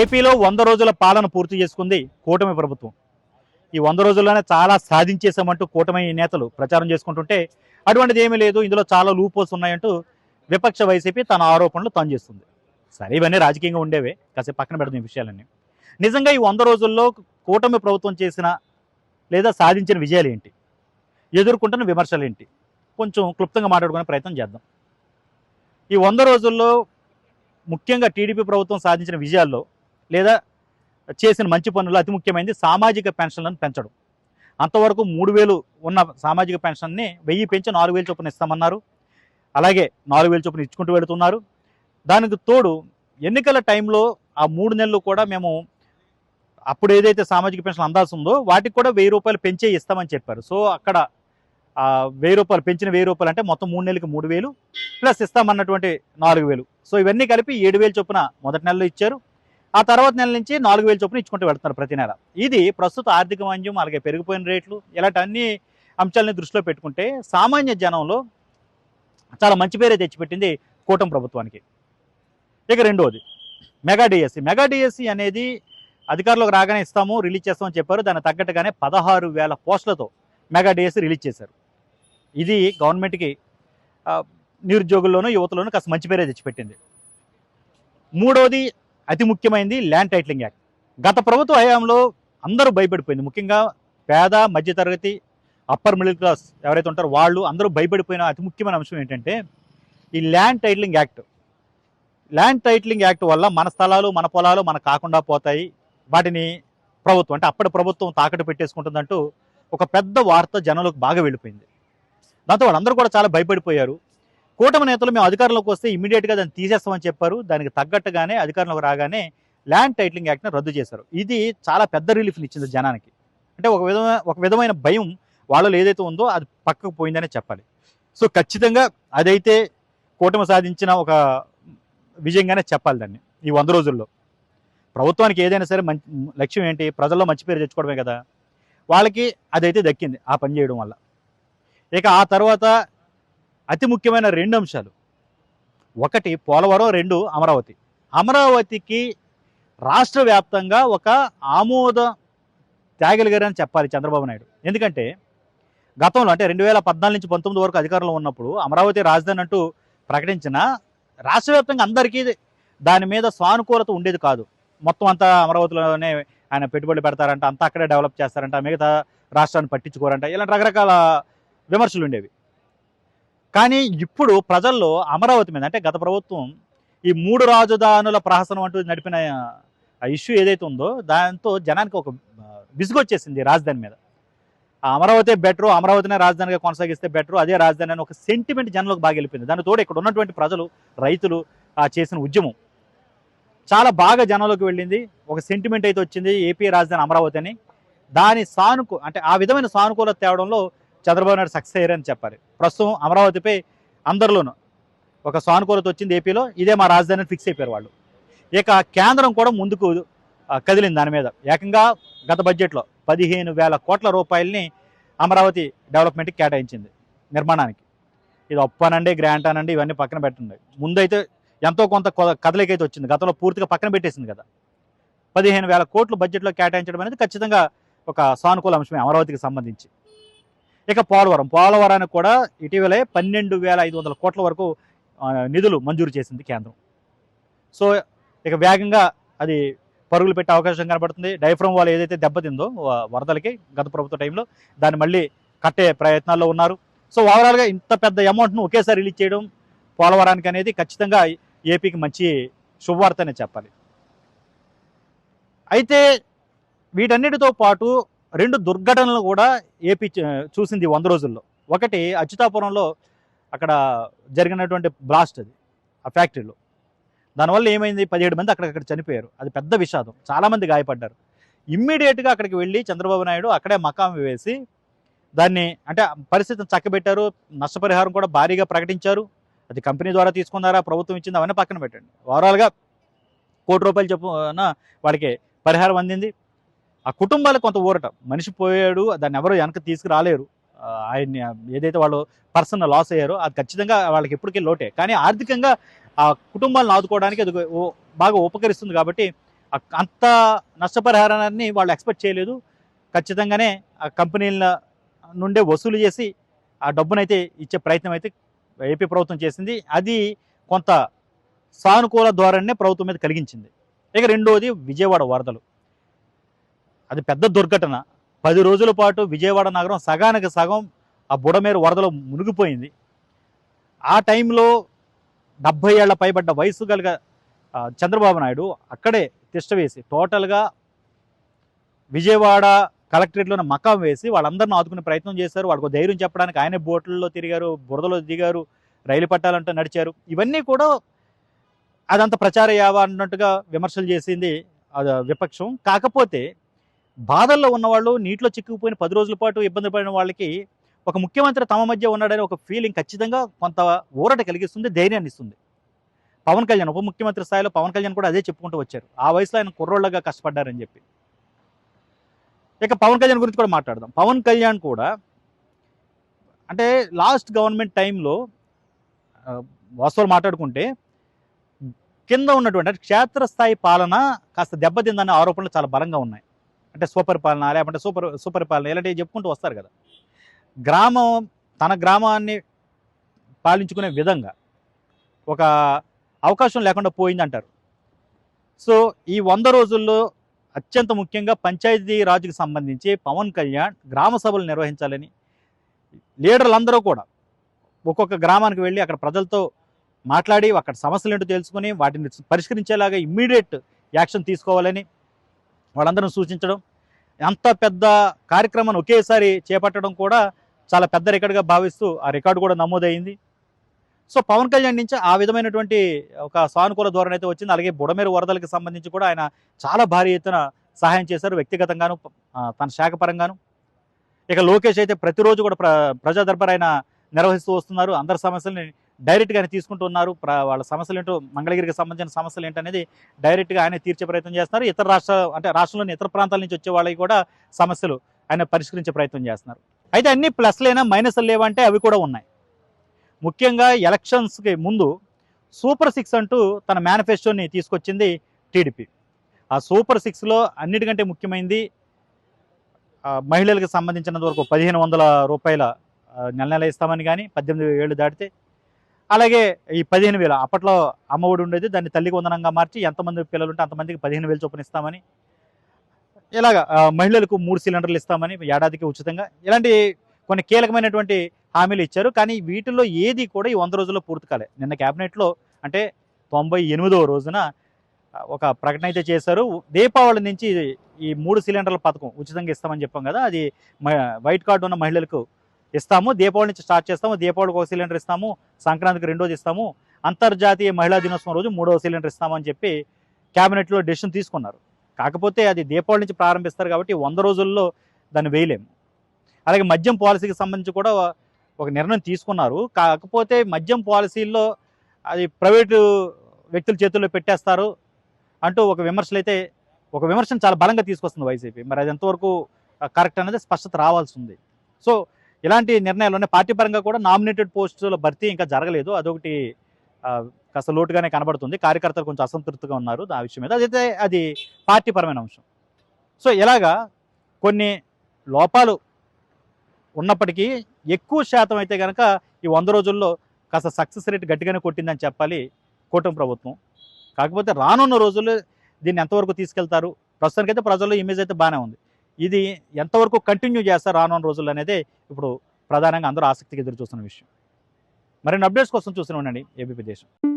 ఏపీలో వంద రోజుల పాలన పూర్తి చేసుకుంది కూటమి ప్రభుత్వం. ఈ వంద రోజుల్లోనే చాలా సాధించేశామంటూ కూటమి నేతలు ప్రచారం చేసుకుంటుంటే అటువంటిది ఏమీ లేదు ఇందులో చాలా లూపోస్ ఉన్నాయంటూ విపక్ష వైసీపీ తన ఆరోపణలు తాను చేస్తుంది. సరే ఇవన్నీ రాజకీయంగా ఉండేవే కాసేపు పక్కన పెడదాం ఈ విషయాలన్నీ. నిజంగా ఈ వంద రోజుల్లో కూటమి ప్రభుత్వం చేసిన లేదా సాధించిన విజయాలు ఏంటి? ఎదుర్కొంటున్న విమర్శలు ఏంటి? కొంచెం క్లుప్తంగా మాట్లాడుకునే ప్రయత్నం చేద్దాం. ఈ వంద రోజుల్లో ముఖ్యంగా టీడీపీ ప్రభుత్వం సాధించిన విజయాల్లో లేదా చేసిన మంచి పనులు అతి ముఖ్యమైనది సామాజిక పెన్షన్లను పెంచడం. అంతవరకు మూడు వేలు ఉన్న సామాజిక పెన్షన్ని వెయ్యి పెంచి నాలుగు వేలు చొప్పున ఇస్తామన్నారు. అలాగే నాలుగు వేలు చొప్పున ఇచ్చుకుంటూ వెళుతున్నారు. దానికి తోడు ఎన్నికల టైంలో ఆ మూడు నెలలు కూడా మేము అప్పుడు ఏదైతే సామాజిక పెన్షన్ అందాల్సి ఉందో వాటికి కూడా వెయ్యి రూపాయలు పెంచే ఇస్తామని చెప్పారు. సో అక్కడ వెయ్యి రూపాయలు పెంచిన వెయ్యి రూపాయలు అంటే మొత్తం మూడు నెలలకి మూడు వేలు ప్లస్ ఇస్తామన్నటువంటి నాలుగు వేలు. సో ఇవన్నీ కలిపి ఏడు వేలు చొప్పున మొదటి నెలలో ఇచ్చారు. ఆ తర్వాత నెల నుంచి నాలుగు వేలు చొప్పున ఇచ్చుకుంటూ వెళ్తున్నారు ప్రతి నెల. ఇది ప్రస్తుత ఆర్థిక మాంద్యం అలాగే పెరిగిపోయిన రేట్లు ఇలాంటి అన్ని అంశాలని దృష్టిలో పెట్టుకుంటే సామాన్య జనంలో చాలా మంచి పేరే తెచ్చిపెట్టింది కూటమి ప్రభుత్వానికి. ఇక రెండవది మెగా డిఎస్సి. మెగా డిఎస్సి అనేది అధికారులకు రాగానే ఇస్తాము రిలీజ్ చేస్తామని చెప్పారు. దాన్ని తగ్గట్టుగానే పదహారు వేల పోస్టులతో మెగా డిఎస్సి రిలీజ్ చేశారు. ఇది గవర్నమెంట్కి నిరుద్యోగుల్లోనూ యువతలోనూ కాస్త మంచి పేరే తెచ్చిపెట్టింది. మూడవది అతి ముఖ్యమైనది ల్యాండ్ టైటిలింగ్ యాక్ట్. గత ప్రభుత్వ హయాంలో అందరూ భయపడిపోయింది. ముఖ్యంగా పేద మధ్యతరగతి అప్పర్ మిడిల్ క్లాస్ ఎవరైతే ఉంటారో వాళ్ళు అందరూ భయపడిపోయిన అతి ముఖ్యమైన అంశం ఏంటంటే ఈ land titling act. Land titling act వల్ల మన స్థలాలు మన పొలాలు మన కాకుండా పోతాయి. వాటిని ప్రభుత్వం అంటే అప్పటి ప్రభుత్వం తాకట్టు పెట్టేసుకుంటుందంటూ ఒక పెద్ద వార్త జనంలోకి బాగా వెళ్ళిపోయింది. దాంతో వాళ్ళందరూ కూడా చాలా భయపడిపోయారు. కూటమి నేతలు మేము అధికారంలోకి వస్తే ఇమీడియట్గా దాన్ని తీసేస్తామని చెప్పారు. దానికి తగ్గట్టుగానే అధికారంలోకి రాగానే ల్యాండ్ టైటిలింగ్ యాక్ట్ని రద్దు చేశారు. ఇది చాలా పెద్ద రిలీఫ్ని ఇచ్చింది జనానికి. అంటే ఒక విధమైన ఒక విధమైన భయం వాళ్ళలో ఏదైతే ఉందో అది పక్కకు పోయిందనే చెప్పాలి. సో ఖచ్చితంగా అదైతే కూటమి సాధించిన ఒక విజయంగానే చెప్పాలి దాన్ని ఈ వంద రోజుల్లో. ప్రభుత్వానికి ఏదైనా సరే మంచి లక్ష్యం ఏంటి? ప్రజల్లో మంచి పేరు తెచ్చుకోవడమే కదా. వాళ్ళకి అదైతే దక్కింది ఆ పని చేయడం వల్ల. ఇక ఆ తర్వాత అతి ముఖ్యమైన రెండు అంశాలు. ఒకటి పోలవరం రెండు అమరావతి. అమరావతికి రాష్ట్ర వ్యాప్తంగా ఒక ఆమోద త్యాగలిగారని చెప్పాలి చంద్రబాబు నాయుడు. ఎందుకంటే గతంలో అంటే రెండు వేల పద్నాలుగు నుంచి పంతొమ్మిది వరకు అధికారంలో ఉన్నప్పుడు అమరావతి రాజధాని అంటూ ప్రకటించిన రాష్ట్ర వ్యాప్తంగా అందరికీ దాని మీద సానుకూలత ఉండేది కాదు. మొత్తం అంతా అమరావతిలోనే ఆయన పెట్టుబడులు పెడతారంట అంతా అక్కడే డెవలప్ చేస్తారంట మిగతా రాష్ట్రాన్ని పట్టించుకోరంట ఇలాంటి రకరకాల విమర్శలు ఉండేవి. కానీ ఇప్పుడు ప్రజల్లో అమరావతి మీద అంటే గత ప్రభుత్వం ఈ మూడు రాజధానుల ప్రహసనం అంటూ నడిపిన ఇష్యూ ఏదైతే ఉందో దాంతో జనానికి ఒక విసుగొచ్చేసింది రాజధాని మీద. ఆ అమరావతి బెటరు అమరావతినే రాజధానిగా కొనసాగిస్తే బెటరు అదే రాజధాని అని ఒక సెంటిమెంట్ జనంలోకి బాగా వెళ్ళిపోయింది. దాని తోడు ఇక్కడ ఉన్నటువంటి ప్రజలు రైతులు ఆ చేసిన ఉద్యమం చాలా బాగా జనంలోకి వెళ్ళింది. ఒక సెంటిమెంట్ అయితే వచ్చింది ఏపీ రాజధాని అమరావతి అని. దాని సానుకూ అంటే ఆ విధమైన సానుకూలత తేవడంలో చంద్రబాబు నాయుడు సక్సెస్ అయ్యారని చెప్పాలి. ప్రస్తుతం అమరావతిపై అందరిలోనూ ఒక సానుకూలత వచ్చింది ఏపీలో. ఇదే మా రాజధాని ఫిక్స్ అయిపోయారు వాళ్ళు. ఇక కేంద్రం కూడా ముందుకు కదిలింది దాని మీద. ఏకంగా గత బడ్జెట్లో పదిహేను వేల కోట్ల రూపాయలని అమరావతి డెవలప్మెంట్కి కేటాయించింది నిర్మాణానికి. ఇది అప్పు అనండి గ్రాంట్ అనండి ఇవన్నీ పక్కన పెట్టండి. ముందైతే ఎంతో కొంత కదలికైతే వచ్చింది. గతంలో పూర్తిగా పక్కన పెట్టేసింది కదా. పదిహేను వేల కోట్లు బడ్జెట్లో కేటాయించడం అనేది ఖచ్చితంగా ఒక సానుకూల అంశమే అమరావతికి సంబంధించి. ఇక పోలవరం. పోలవరానికి కూడా ఇటీవలే పన్నెండు వేల ఐదు వందల కోట్ల వరకు నిధులు మంజూరు చేసింది కేంద్రం. సో ఇక వేగంగా అది పరుగులు పెట్టే అవకాశం కనబడుతుంది. డైఫ్రమ్ వాళ్ళు ఏదైతే దెబ్బతిందో వరదలకి గత ప్రభుత్వ టైంలో దాన్ని మళ్ళీ కట్టే ప్రయత్నాల్లో ఉన్నారు. సో ఓవరాల్గా ఇంత పెద్ద అమౌంట్ను ఒకేసారి రిలీజ్ చేయడం పోలవరానికి అనేది ఖచ్చితంగా ఏపీకి మంచి శుభవార్తనే చెప్పాలి. అయితే వీటన్నిటితో పాటు రెండు దుర్ఘటనలు కూడా ఏపీ చూసింది వంద రోజుల్లో. ఒకటి అచ్యుతాపురంలో అక్కడ జరిగినటువంటి బ్లాస్ట్ అది ఆ ఫ్యాక్టరీలో. దానివల్ల ఏమైంది? పదిహేడు మంది అక్కడక్కడ చనిపోయారు. అది పెద్ద విషాదం. చాలామంది గాయపడ్డారు. ఇమ్మీడియట్గా అక్కడికి వెళ్ళి చంద్రబాబు నాయుడు అక్కడే మకాం వేసి దాన్ని అంటే పరిస్థితిని చక్కబెట్టారు. నష్టపరిహారం కూడా భారీగా ప్రకటించారు. అది కంపెనీ ద్వారా తీసుకున్నారా? ప్రభుత్వం ఇచ్చింది అవన్నీ పక్కన పెట్టండి. ఓవరాల్గా కోటి రూపాయలు చెప్పున వాళ్ళకి పరిహారం అందింది. ఆ కుటుంబాలకు కొంత ఊరట. మనిషి పోయాడు దాన్ని ఎవరు వెనక తీసుకురాలేరు. ఆయన్ని ఏదైతే వాళ్ళు పర్సన్ లాస్ అయ్యారో అది ఖచ్చితంగా వాళ్ళకి ఎప్పటికీ లోటే. కానీ ఆర్థికంగా ఆ కుటుంబాలను ఆదుకోవడానికి అది బాగా ఉపకరిస్తుంది కాబట్టి అంత నష్టపరిహారాన్ని వాళ్ళు ఎక్స్పెక్ట్ చేయలేదు. ఖచ్చితంగానే ఆ కంపెనీల నుండే వసూలు చేసి ఆ డబ్బునైతే ఇచ్చే ప్రయత్నం అయితే ఏపీ ప్రభుత్వం చేసింది. అది కొంత సానుకూల ధోరణినే ప్రభుత్వం మీద కలిగించింది. ఇక రెండోది విజయవాడ వరదలు. అది పెద్ద దుర్ఘటన. పది రోజుల పాటు విజయవాడ నగరం సగానికి సగం ఆ బుడమేరు వరదలో మునిగిపోయింది. ఆ టైంలో డెబ్భై ఏళ్ళ పైబడ్డ వయసు కలిగ చంద్రబాబు నాయుడు అక్కడే తిష్టవేసి టోటల్గా విజయవాడ కలెక్టరేట్లోనే మకాం వేసి వాళ్ళందరిని ఆదుకునే ప్రయత్నం చేశారు. వాళ్ళకు ధైర్యం చెప్పడానికి ఆయన బోట్లలో తిరిగారు బురదలో దిగారు రైలు పట్టాలంటూ నడిచారు. ఇవన్నీ కూడా అదంత ప్రచార యావ అన్నట్టుగా విమర్శలు చేసింది అది విపక్షం. కాకపోతే బాధల్లో ఉన్నవాళ్ళు నీటిలో చిక్కుకుపోయిన పది రోజుల పాటు ఇబ్బంది పడిన వాళ్ళకి ఒక ముఖ్యమంత్రి తమ మధ్య ఉన్నాడని ఒక ఫీలింగ్ ఖచ్చితంగా కొంత ఊరట కలిగిస్తుంది ధైర్యాన్ని ఇస్తుంది. పవన్ కళ్యాణ్ ఉప ముఖ్యమంత్రి స్థాయిలో పవన్ కళ్యాణ్ కూడా అదే చెప్పుకుంటూ వచ్చారు. ఆ వయసులో ఆయన కుర్రోళ్ళగా కష్టపడ్డారని చెప్పి. ఇక పవన్ కళ్యాణ్ గురించి కూడా మాట్లాడదాం. పవన్ కళ్యాణ్ కూడా అంటే లాస్ట్ గవర్నమెంట్ టైంలో వాస్తవాలు మాట్లాడుకుంటే కింద ఉన్నటువంటి క్షేత్రస్థాయి పాలన కాస్త దెబ్బతిందనే ఆరోపణలు చాలా బలంగా ఉన్నాయి. అంటే స్వపరిపాలన లేకుంటే సూపర్ సుపరిపాలన ఇలాంటివి చెప్పుకుంటూ వస్తారు కదా. గ్రామం తన గ్రామాన్ని పాలించుకునే విధంగా ఒక అవకాశం లేకుండా పోయిందంటారు. సో ఈ వంద రోజుల్లో అత్యంత ముఖ్యంగా పంచాయతీ రాజుకి సంబంధించి పవన్ కళ్యాణ్ గ్రామ సభలు నిర్వహించాలని లీడర్లందరూ కూడా ఒక్కొక్క గ్రామానికి వెళ్ళి అక్కడ ప్రజలతో మాట్లాడి అక్కడ సమస్యలు ఏంటో తెలుసుకుని వాటిని పరిష్కరించేలాగా ఇమ్మీడియట్ యాక్షన్ తీసుకోవాలని వాళ్ళందరిని సూచించడం అంత పెద్ద కార్యక్రమాన్ని ఒకేసారి చేపట్టడం కూడా చాలా పెద్ద రికార్డుగా భావిస్తూ ఆ రికార్డు కూడా నమోదైంది సో పవన్ కళ్యాణ్ నుంచి ఆ విధమైనటువంటి ఒక సానుకూల ధోరణి అయితే వచ్చింది. అలాగే బుడమేరు వరదలకు సంబంధించి కూడా ఆయన చాలా భారీ ఎత్తున సహాయం చేశారు వ్యక్తిగతంగాను తన శాఖ పరంగాను. ఇక లోకేష్ అయితే ప్రతిరోజు కూడా ప్ర ప్రజా దర్బార్ ఆయన నిర్వహిస్తూ వస్తున్నారు. అందరి సమస్యల్ని డైరెక్ట్గా ఆయన తీసుకుంటున్నారు. వాళ్ళ సమస్యలు ఏంటో మంగళగిరికి సంబంధించిన సమస్యలు ఏంటనేది డైరెక్ట్గా ఆయన తీర్చే ప్రయత్నం చేస్తున్నారు. ఇతర రాష్ట్ర అంటే రాష్ట్రంలోని ఇతర ప్రాంతాల నుంచి వచ్చే వాళ్ళకి కూడా సమస్యలు ఆయన పరిష్కరించే ప్రయత్నం చేస్తున్నారు. అయితే అన్ని ప్లస్లైనా మైనస్లు లేవంటే అవి కూడా ఉన్నాయి. ముఖ్యంగా ఎలక్షన్స్కి ముందు సూపర్ సిక్స్ అంటూ తన మేనిఫెస్టోని తీసుకొచ్చింది టీడీపీ. ఆ సూపర్ సిక్స్లో అన్నిటికంటే ముఖ్యమైనది మహిళలకు సంబంధించినంత వరకు పదిహేను వందల రూపాయల నెల నెల ఇస్తామని కానీ పద్దెనిమిది ఏళ్ళు దాటితే అలాగే ఈ పదిహేను వేల అప్పట్లో అమ్మఒడి ఉండేది దాన్ని తల్లికి వందనంగా మార్చి ఎంతమంది పిల్లలు ఉంటే అంతమందికి పదిహేను వేలు చొప్పున ఇస్తామని. ఇలాగా మహిళలకు మూడు సిలిండర్లు ఇస్తామని ఏడాదికి ఉచితంగా. ఇలాంటి కొన్ని కీలకమైనటువంటి హామీలు ఇచ్చారు. కానీ వీటిల్లో ఏది కూడా ఈ వంద రోజుల్లో పూర్తి కాలే. నిన్న క్యాబినెట్లో అంటే తొంభై ఎనిమిదవ రోజున ఒక ప్రకటన అయితే చేశారు. దీపావళి నుంచి ఈ మూడు సిలిండర్ల పథకం ఉచితంగా ఇస్తామని చెప్పాం కదా అది వైట్ కార్డు ఉన్న మహిళలకు ఇస్తాము. దీపావళి నుంచి స్టార్ట్ చేస్తాము. దీపావళికి ఒక సిలిండర్ ఇస్తాము. సంక్రాంతికి రెండోది ఇస్తాము. అంతర్జాతీయ మహిళా దినోత్సవం రోజు మూడవ సిలిండర్ ఇస్తామని చెప్పి క్యాబినెట్లో డెసిషన్ తీసుకున్నారు. కాకపోతే అది దీపావళి నుంచి ప్రారంభిస్తారు కాబట్టి వంద రోజుల్లో దాన్ని వేయలేము అలాగే మద్యం పాలసీకి సంబంధించి కూడా ఒక నిర్ణయం తీసుకున్నారు. కాకపోతే మద్యం పాలసీల్లో అది ప్రైవేటు వ్యక్తుల చేతుల్లో పెట్టేస్తారు అంటూ ఒక విమర్శలు అయితే ఒక విమర్శను చాలా బలంగా తీసుకొస్తుంది వైసీపీ. మరి అది ఎంతవరకు కరెక్ట్ అనేది స్పష్టత రావాల్సి ఉంది. సో ఇలాంటి నిర్ణయాలు ఉన్నాయి పార్టీ పరంగా కూడా నామినేటెడ్ పోస్టుల భర్తీ ఇంకా జరగలేదు. అదొకటి కాస్త లోటుగానే కనబడుతుంది. కార్యకర్తలు కొంచెం అసంతృప్తిగా ఉన్నారు ఆ విషయం మీద. అదైతే అది పార్టీపరమైన అంశం. సో ఇలాగా కొన్ని లోపాలు ఉన్నప్పటికీ ఎక్కువ శాతం అయితే కనుక ఈ వంద రోజుల్లో కాస్త సక్సెస్ రేట్ గట్టిగానే కొట్టిందని చెప్పాలి కూటమి ప్రభుత్వం. కాకపోతే రానున్న రోజుల్లో దీన్ని ఎంతవరకు తీసుకెళ్తారు? ప్రస్తుతానికైతే ప్రజల్లో ఇమేజ్ అయితే బాగానే ఉంది. ఇది ఎంతవరకు కంటిన్యూ చేస్తారు రానున్న రోజుల్లో అనేది ఇప్పుడు ప్రధానంగా అందరూ ఆసక్తిగా ఎదురు చూస్తున్న విషయం. మరిన్ని అప్డేట్స్ కోసం చూస్తూనే ఉండండి. ఏబీపీ దేశం.